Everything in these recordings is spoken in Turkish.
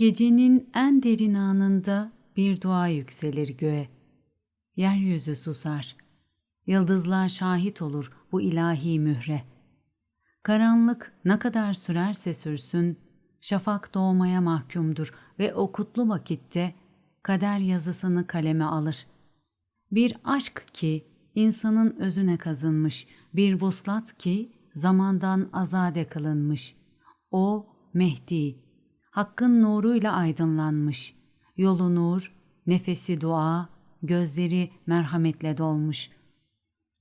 Gecenin en derin anında bir dua yükselir göğe. Yeryüzü susar. Yıldızlar şahit olur bu ilahi mühre. Karanlık ne kadar sürerse sürsün, şafak doğmaya mahkumdur ve o kutlu vakitte kader yazısını kaleme alır. Bir aşk ki insanın özüne kazınmış, bir vuslat ki zamandan azade kılınmış. O Mehdi, Hakk'ın nuruyla aydınlanmış. Yolu nur, nefesi dua, gözleri merhametle dolmuş.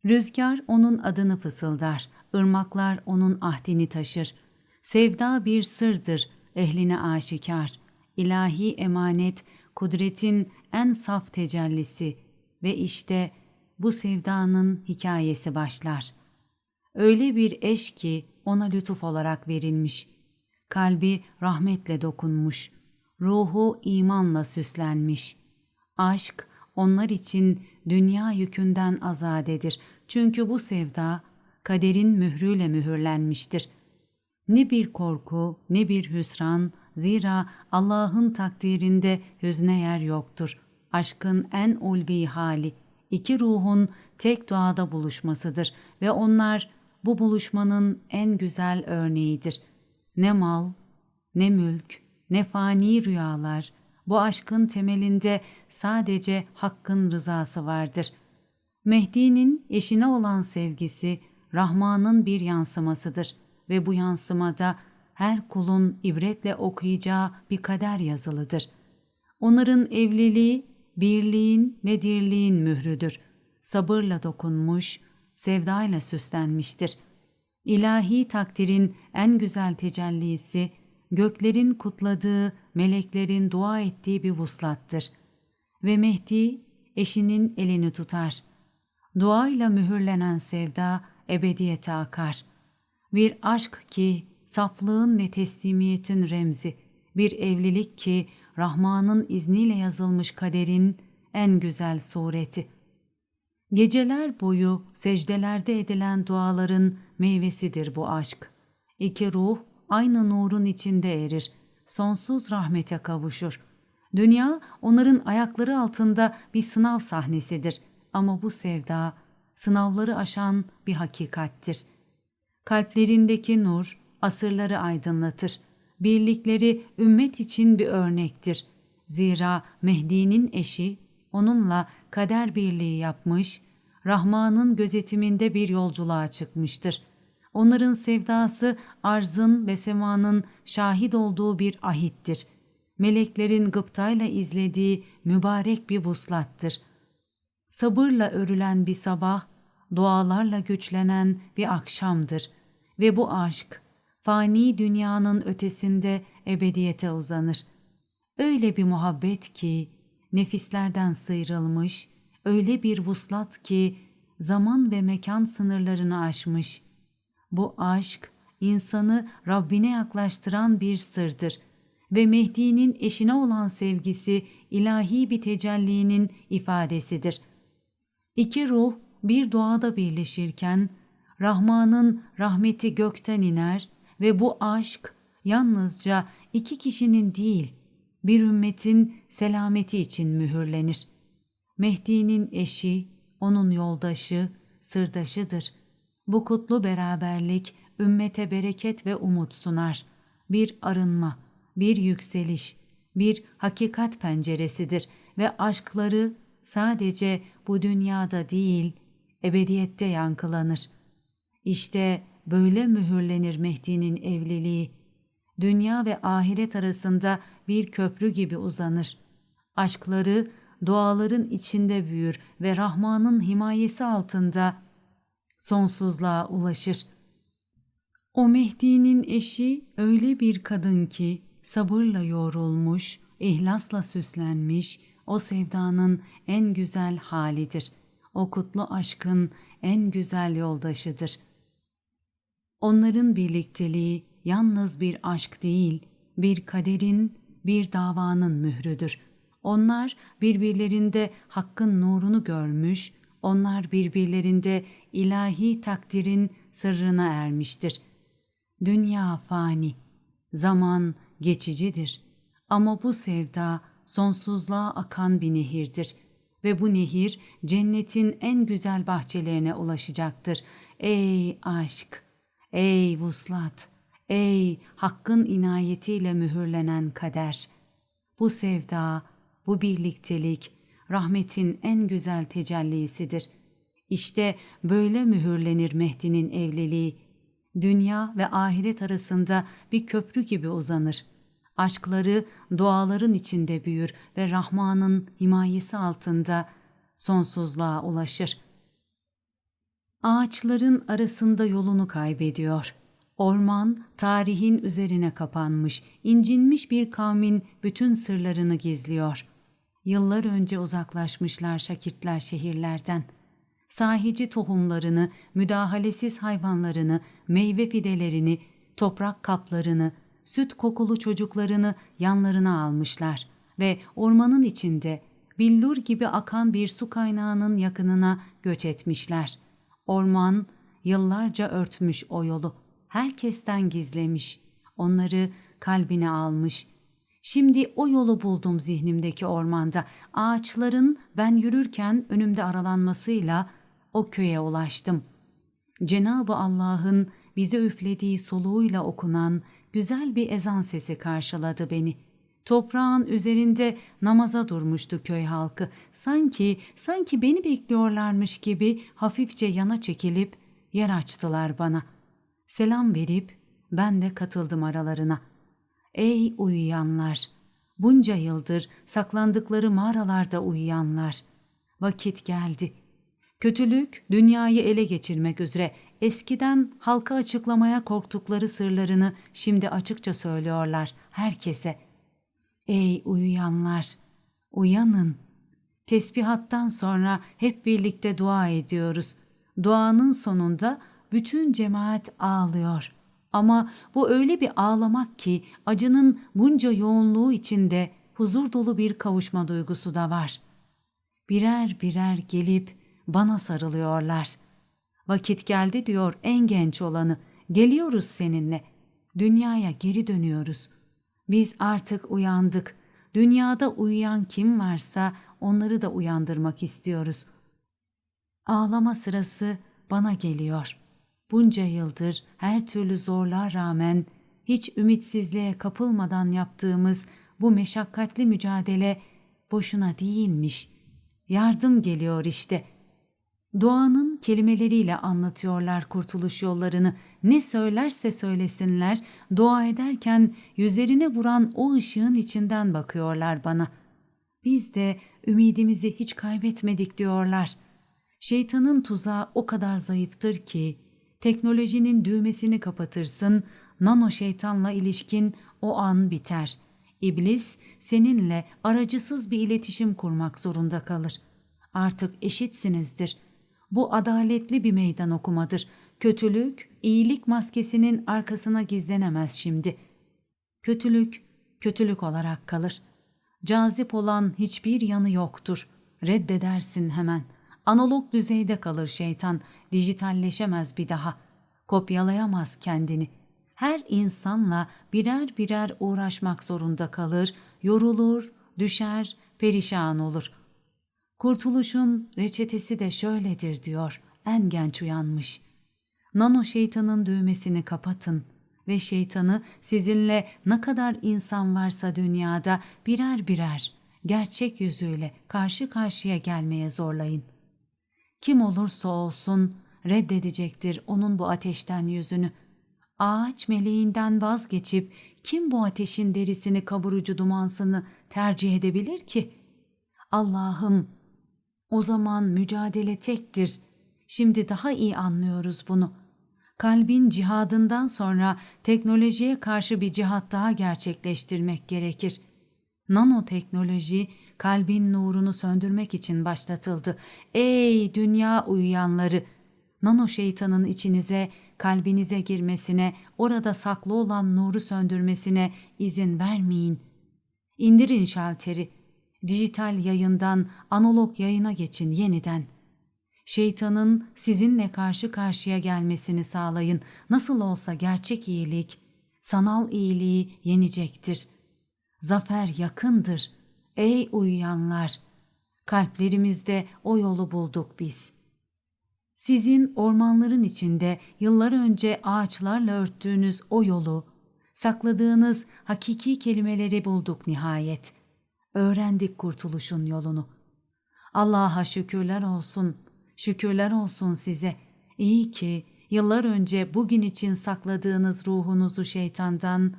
Rüzgar onun adını fısıldar, ırmaklar onun ahdini taşır. Sevda bir sırdır, ehline aşikar. İlahi emanet, kudretin en saf tecellisi ve işte bu sevdanın hikayesi başlar. Öyle bir eş ki ona lütuf olarak verilmiş. Kalbi rahmetle dokunmuş. Ruhu imanla süslenmiş. Aşk onlar için dünya yükünden azadedir. Çünkü bu sevda kaderin mührüyle mühürlenmiştir. Ne bir korku, ne bir hüsran, zira Allah'ın takdirinde hüzne yer yoktur. Aşkın en ulvi hali, iki ruhun tek doğada buluşmasıdır ve onlar bu buluşmanın en güzel örneğidir. Ne mal, ne mülk, ne fani rüyalar, bu aşkın temelinde sadece Hakk'ın rızası vardır. Mehdi'nin eşine olan sevgisi Rahman'ın bir yansımasıdır ve bu yansımada her kulun ibretle okuyacağı bir kader yazılıdır. Onların evliliği birliğin ve dirliğin mührüdür. Sabırla dokunmuş, sevdayla süslenmiştir. İlahi takdirin en güzel tecellisi, göklerin kutladığı, meleklerin dua ettiği bir vuslattır. Ve Mehdi eşinin elini tutar. Duayla mühürlenen sevda ebediyete akar. Bir aşk ki saflığın ve teslimiyetin remzi, bir evlilik ki Rahman'ın izniyle yazılmış kaderin en güzel sureti. Geceler boyu secdelerde edilen duaların meyvesidir bu aşk. İki ruh aynı nurun içinde erir, sonsuz rahmete kavuşur. Dünya onların ayakları altında bir sınav sahnesidir ama bu sevda sınavları aşan bir hakikattir. Kalplerindeki nur asırları aydınlatır. Birlikleri ümmet için bir örnektir. Zira Mehdi'nin eşi onunla kader birliği yapmış, Rahman'ın gözetiminde bir yolculuğa çıkmıştır. Onların sevdası arzın ve semanın şahit olduğu bir ahittir. Meleklerin gıptayla izlediği mübarek bir vuslattır. Sabırla örülen bir sabah, dualarla güçlenen bir akşamdır ve bu aşk fani dünyanın ötesinde ebediyete uzanır. Öyle bir muhabbet ki nefislerden sıyrılmış, öyle bir vuslat ki zaman ve mekan sınırlarını aşmış. Bu aşk insanı Rabbine yaklaştıran bir sırdır ve Mehdi'nin eşine olan sevgisi ilahi bir tecellinin ifadesidir. İki ruh bir doğada birleşirken Rahman'ın rahmeti gökten iner ve bu aşk yalnızca iki kişinin değil, bir ümmetin selameti için mühürlenir. Mehdi'nin eşi, onun yoldaşı, sırdaşıdır. Bu kutlu beraberlik ümmete bereket ve umut sunar. Bir arınma, bir yükseliş, bir hakikat penceresidir ve aşkları sadece bu dünyada değil, ebediyette yankılanır. İşte böyle mühürlenir Mehdi'nin evliliği. Dünya ve ahiret arasında bir köprü gibi uzanır. Aşkları doğaların içinde büyür ve Rahman'ın himayesi altında sonsuzluğa ulaşır. O Mehdi'nin eşi öyle bir kadın ki sabırla yoğrulmuş, ihlasla süslenmiş, o sevdanın en güzel halidir. O kutlu aşkın en güzel yoldaşıdır. Onların birlikteliği yalnız bir aşk değil, bir kaderin, bir davanın mührüdür. Onlar birbirlerinde hakkın nurunu görmüş, onlar birbirlerinde ilahi takdirin sırrına ermiştir. Dünya fani, zaman geçicidir Ama bu sevda sonsuzluğa akan bir nehirdir ve bu nehir cennetin en güzel bahçelerine ulaşacaktır. Ey aşk, ey vuslat, ey hakkın inayetiyle mühürlenen kader. Bu sevda, bu birliktelik rahmetin en güzel tecellisidir. İşte böyle mühürlenir Mehdi'nin evliliği. Dünya ve ahiret arasında bir köprü gibi uzanır. Aşkları duaların içinde büyür ve Rahman'ın himayesi altında sonsuzluğa ulaşır. Ağaçların arasında yolunu kaybediyor. Orman tarihin üzerine kapanmış, incinmiş bir kavmin bütün sırlarını gizliyor. Yıllar önce uzaklaşmışlar şakirtler şehirlerden. Sahici tohumlarını, müdahalesiz hayvanlarını, meyve fidelerini, toprak kaplarını, süt kokulu çocuklarını yanlarına almışlar ve ormanın içinde billur gibi akan bir su kaynağının yakınına göç etmişler. Orman yıllarca örtmüş o yolu, herkesten gizlemiş, onları kalbine almış. Şimdi o yolu buldum zihnimdeki ormanda, ağaçların ben yürürken önümde aralanmasıyla o köye ulaştım. Cenab-ı Allah'ın bize üflediği soluğuyla okunan güzel bir ezan sesi karşıladı beni. Toprağın üzerinde namaza durmuştu köy halkı. Sanki, sanki beni bekliyorlarmış gibi hafifçe yana çekilip yer açtılar bana. Selam verip ben de katıldım aralarına. Ey uyuyanlar! Bunca yıldır saklandıkları mağaralarda uyuyanlar. Vakit geldi. Kötülük dünyayı ele geçirmek üzere eskiden halka açıklamaya korktukları sırlarını şimdi açıkça söylüyorlar herkese. Ey uyuyanlar, uyanın. Tesbihattan sonra hep birlikte dua ediyoruz. Duanın sonunda bütün cemaat ağlıyor. Ama bu öyle bir ağlamak ki acının bunca yoğunluğu içinde huzur dolu bir kavuşma duygusu da var. Birer birer gelip bana sarılıyorlar. Vakit geldi diyor en genç olanı. Geliyoruz seninle. Dünyaya geri dönüyoruz. Biz artık uyandık. Dünyada uyuyan kim varsa onları da uyandırmak istiyoruz. Ağlama sırası bana geliyor. Bunca yıldır her türlü zorluğa rağmen hiç ümitsizliğe kapılmadan yaptığımız bu meşakkatli mücadele boşuna değilmiş. Yardım geliyor işte.'' Doğanın kelimeleriyle anlatıyorlar kurtuluş yollarını. Ne söylerse söylesinler, dua ederken yüzlerine vuran o ışığın içinden bakıyorlar bana. Biz de ümidimizi hiç kaybetmedik diyorlar. Şeytanın tuzağı o kadar zayıftır ki, teknolojinin düğmesini kapatırsın, nano şeytanla ilişkin o an biter. İblis seninle aracısız bir iletişim kurmak zorunda kalır. Artık eşitsinizdir.'' Bu adaletli bir meydan okumadır. Kötülük, iyilik maskesinin arkasına gizlenemez şimdi. Kötülük, kötülük olarak kalır. Cazip olan hiçbir yanı yoktur. Reddedersin hemen. Analog düzeyde kalır şeytan, dijitalleşemez bir daha. Kopyalayamaz kendini. Her insanla birer birer uğraşmak zorunda kalır, yorulur, düşer, perişan olur.'' Kurtuluşun reçetesi de şöyledir diyor en genç uyanmış. Nano şeytanın düğmesini kapatın ve şeytanı sizinle ne kadar insan varsa dünyada birer birer gerçek yüzüyle karşı karşıya gelmeye zorlayın. Kim olursa olsun reddedecektir onun bu ateşten yüzünü. Ağaç meleğinden vazgeçip kim bu ateşin derisini kavurucu dumansını tercih edebilir ki? Allah'ım o zaman mücadele tektir. Şimdi daha iyi anlıyoruz bunu. Kalbin cihadından sonra teknolojiye karşı bir cihat daha gerçekleştirmek gerekir. Nanoteknoloji kalbin nurunu söndürmek için başlatıldı. Ey dünya uyuyanları! Nano şeytanın içinize, kalbinize girmesine, orada saklı olan nuru söndürmesine izin vermeyin. İndirin şalteri.'' Dijital yayından analog yayına geçin yeniden. Şeytanın sizinle karşı karşıya gelmesini sağlayın. Nasıl olsa gerçek iyilik, sanal iyiliği yenecektir. Zafer yakındır ey uyuyanlar. Kalplerimizde o yolu bulduk biz. Sizin ormanların içinde yıllar önce ağaçlarla örttüğünüz o yolu, sakladığınız hakiki kelimeleri bulduk nihayet. Öğrendik kurtuluşun yolunu. Allah'a şükürler olsun, şükürler olsun size. İyi ki yıllar önce bugün için sakladığınız ruhunuzu şeytandan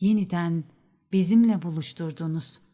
yeniden bizimle buluşturdunuz.''